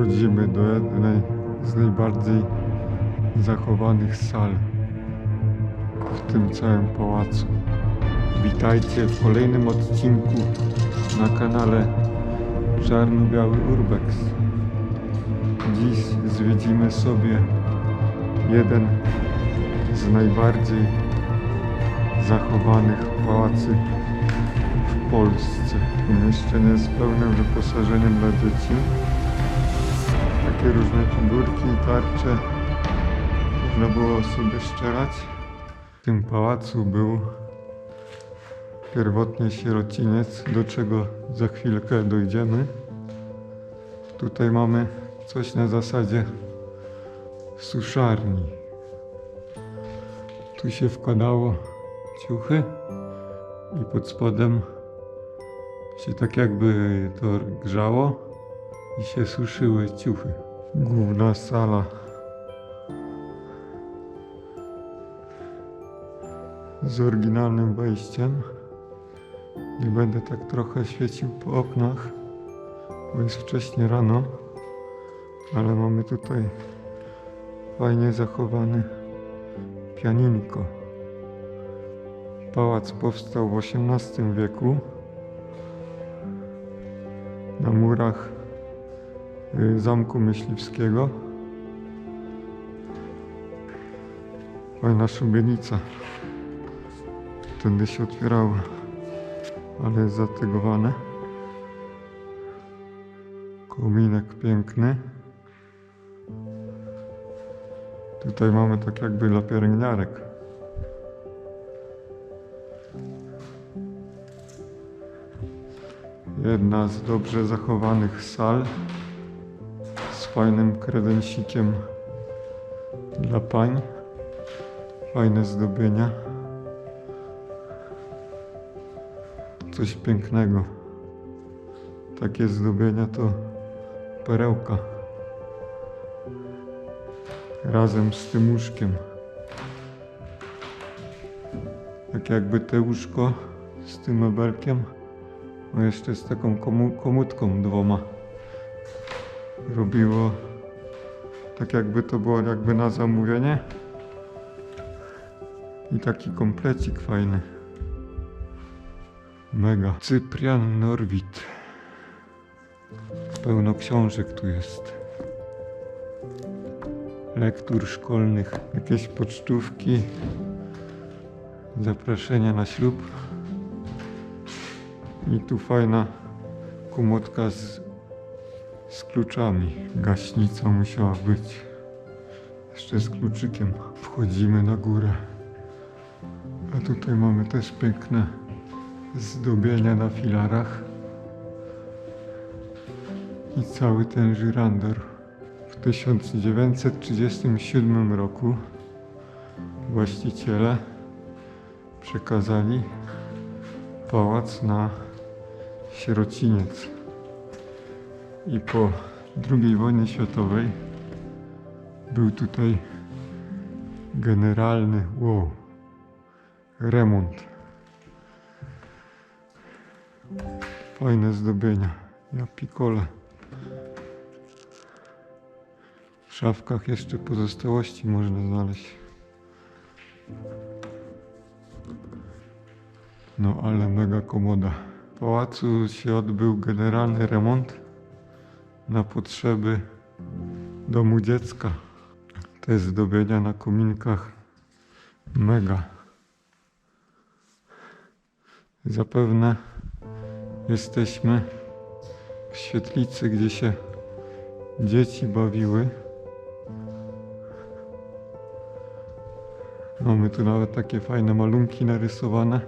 Wchodzimy do jednej z najbardziej zachowanych sal w tym całym pałacu. Witajcie w kolejnym odcinku na kanale Czarno-Biały Urbex. Dziś zwiedzimy sobie jeden z najbardziej zachowanych pałacy w Polsce. Umieszczony z pełnym wyposażeniem dla dzieci. Takie różne figurki i tarcze. Można było sobie szczerać. W tym pałacu był pierwotnie sierociniec, do czego za chwilkę dojdziemy. Tutaj mamy coś na zasadzie suszarni. Tu się wkładało ciuchy i pod spodem się tak jakby to grzało i się suszyły ciuchy. Główna sala. Z oryginalnym wejściem. Nie będę tak trochę świecił po oknach, bo jest wcześnie rano, ale mamy tutaj fajnie zachowany pianinko. Pałac powstał w XVIII wieku. Na murach Zamku Myśliwskiego. Fajna szubienica. Tędy się otwierało, ale jest zatygowane. Kominek piękny. Tutaj mamy tak jakby dla pielęgniarek. Jedna z dobrze zachowanych sal fajnym kredensikiem dla pań. Fajne zdobienia. Coś pięknego. Takie zdobienia to perełka. Razem z tym łóżkiem. Tak jakby te łóżko z tym mebelkiem, no jeszcze z taką komu- komutką dwoma robiło tak jakby to było jakby na zamówienie i taki komplecik fajny. Mega. Cyprian Norwid. Pełno książek tu jest. Lektur szkolnych. Jakieś pocztówki. Zaproszenia na ślub. I tu fajna komotka z, z kluczami. Gaśnica musiała być. Jeszcze z kluczykiem. Wchodzimy na górę. A tutaj mamy też piękne zdobienia na filarach i cały ten żyrandor. W 1937 roku właściciele przekazali pałac na sierociniec. I po II wojnie światowej był tutaj generalny wow, remont. Fajne zdobienia. Ja pikole. W szafkach jeszcze pozostałości można znaleźć. No ale mega komoda. W pałacu się odbył generalny remont na potrzeby domu dziecka. Te zdobienia na kominkach mega. Zapewne jesteśmy w świetlicy, gdzie się dzieci bawiły. Mamy tu nawet takie fajne malunki narysowane.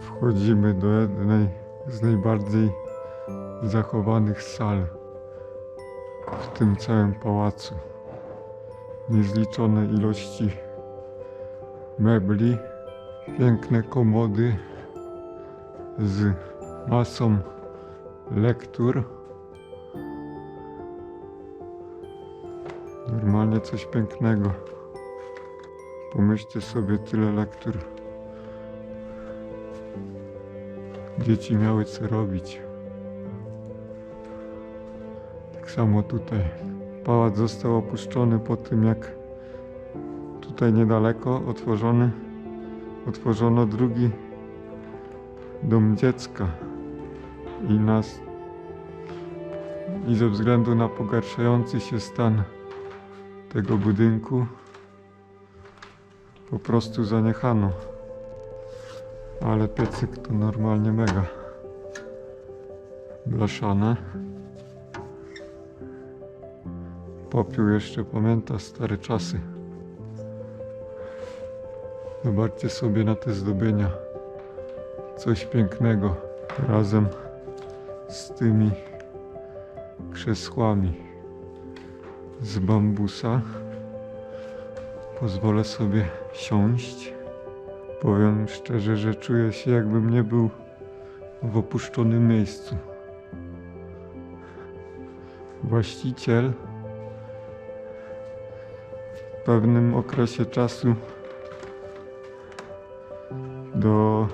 Wchodzimy do jednej z najbardziej zachowanych sal w tym całym pałacu. Niezliczone ilości mebli, piękne komody z masą lektur. Normalnie coś pięknego. Pomyślcie sobie tyle lektur. Dzieci miały co robić. Tak samo tutaj. Pałac został opuszczony po tym, jak tutaj niedaleko otworzony, otworzono drugi dom dziecka. I nas i ze względu na pogarszający się stan tego budynku po prostu zaniechano. Ale piecyk to normalnie mega. Blaszane. Popiół jeszcze pamięta stare czasy. Zobaczcie sobie na te zdobienia. Coś pięknego razem z tymi krzesłami z bambusa. Pozwolę sobie siąść. Powiem szczerze, że czuję się jakbym nie był w opuszczonym miejscu. Właściciel pewnym okresie czasu do,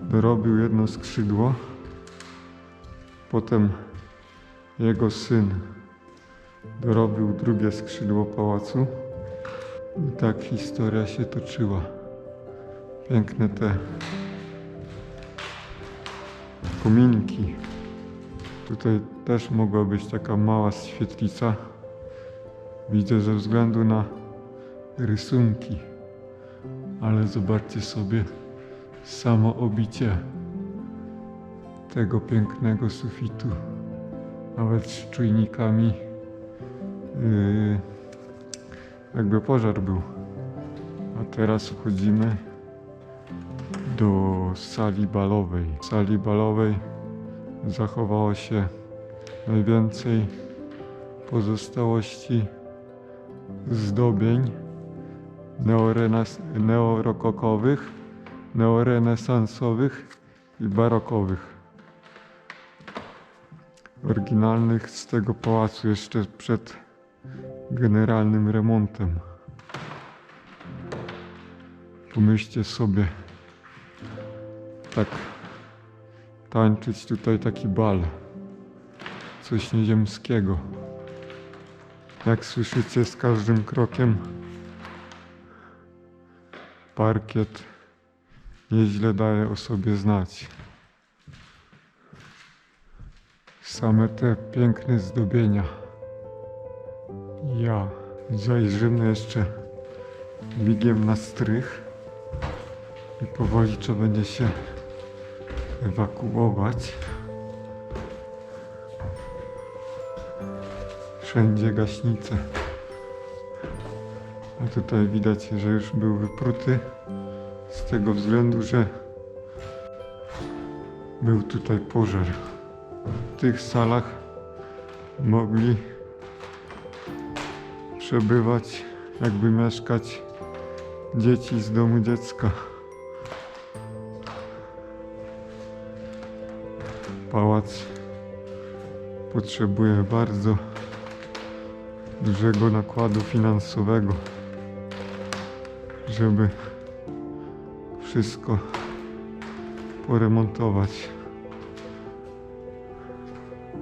dorobił jedno skrzydło. Potem jego syn dorobił drugie skrzydło pałacu. I tak historia się toczyła. Piękne te kominki. Tutaj też mogła być taka mała świetlica. Widzę ze względu na rysunki. Ale zobaczcie sobie samo obicie tego pięknego sufitu. Nawet z czujnikami. Yy, jakby pożar był. A teraz wchodzimy do sali balowej. W sali balowej zachowało się najwięcej pozostałości zdobień neorokokowych, neorenesansowych i barokowych. Oryginalnych z tego pałacu jeszcze przed generalnym remontem. Pomyślcie sobie, tak tańczyć tutaj taki bal. Coś nieziemskiego. Jak słyszycie, z każdym krokiem parkiet nieźle daje o sobie znać. Same te piękne zdobienia. Ja zajrzymy jeszcze bigiem na strych i powoli trzeba będzie się ewakuować. Wszędzie gaśnice. A tutaj widać, że już był wypruty z tego względu, że był tutaj pożar. W tych salach mogli przebywać, jakby mieszkać dzieci z domu dziecka. Pałac potrzebuje bardzo dużego nakładu finansowego, żeby wszystko poremontować.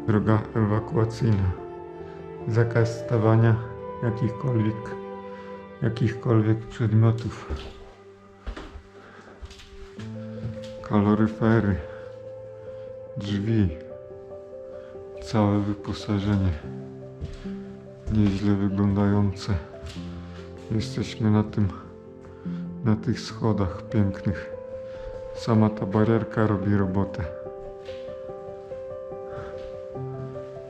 Droga ewakuacyjna. Zakaz stawania jakichkolwiek, jakichkolwiek przedmiotów. Kaloryfery, drzwi, całe wyposażenie. Nieźle wyglądające. Jesteśmy na tym, na tych schodach pięknych. Sama ta barierka robi robotę.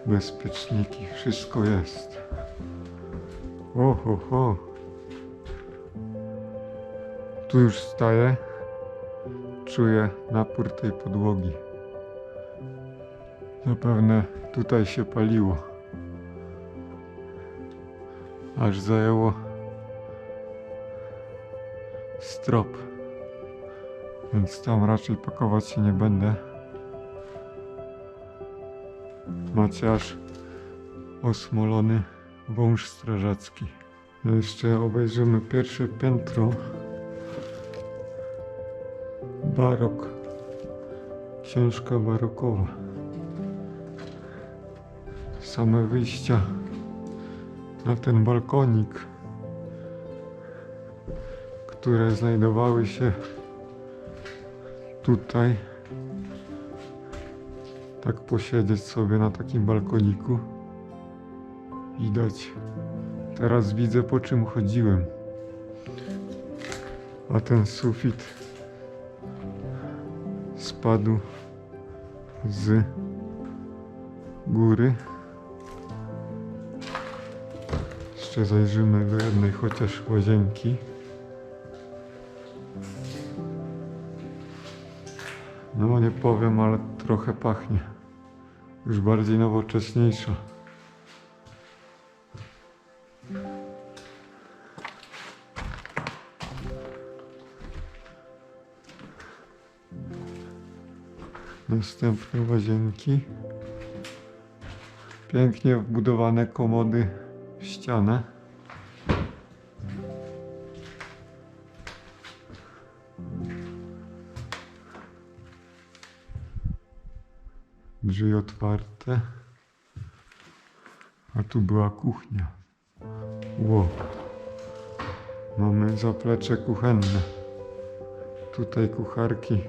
Bezpieczniki, wszystko jest. Oho, ho. Tu już staję. Czuję napór tej podłogi. Zapewne tutaj się paliło. Aż zajęło strop. Więc tam raczej pakować się nie będę. Macie aż osmolony wąż strażacki. Jeszcze obejrzymy pierwsze piętro. Barok. Książka barokowa. same wyjścia na ten balkonik, które znajdowały się tutaj. Tak posiedzieć sobie na takim balkoniku. Widać. Teraz widzę po czym chodziłem. A ten sufit spadł z góry. Jeszcze zajrzymy do jednej chociaż łazienki. No nie powiem, ale trochę pachnie. Już bardziej nowocześniejsza. Następne łazienki. Pięknie wbudowane komody ścianę. Drzwi otwarte. A tu była kuchnia. Ło. Mamy zaplecze kuchenne. Tutaj kucharki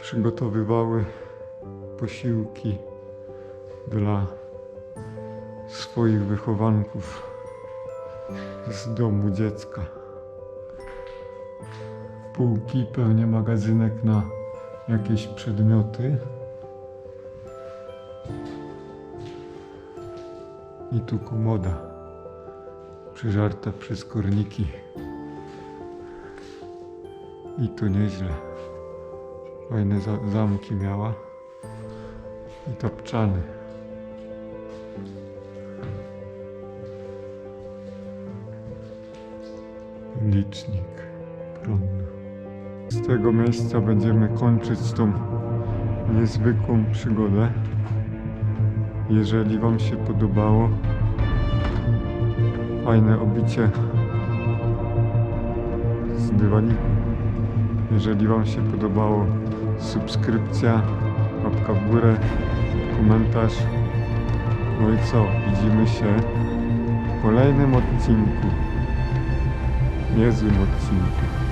przygotowywały posiłki dla swoich wychowanków z domu dziecka. Półki, pewnie magazynek na jakieś przedmioty. I tu komoda przyżarta przez korniki. I to nieźle. Fajne za- zamki miała. I tapczany. Licznik prądu. Z tego miejsca będziemy kończyć tą niezwykłą przygodę. Jeżeli Wam się podobało, fajne obicie z dywaniku. Jeżeli Wam się podobało, subskrypcja, łapka w górę, komentarz. No i co? Widzimy się w kolejnym odcinku. Niezłym odcinku.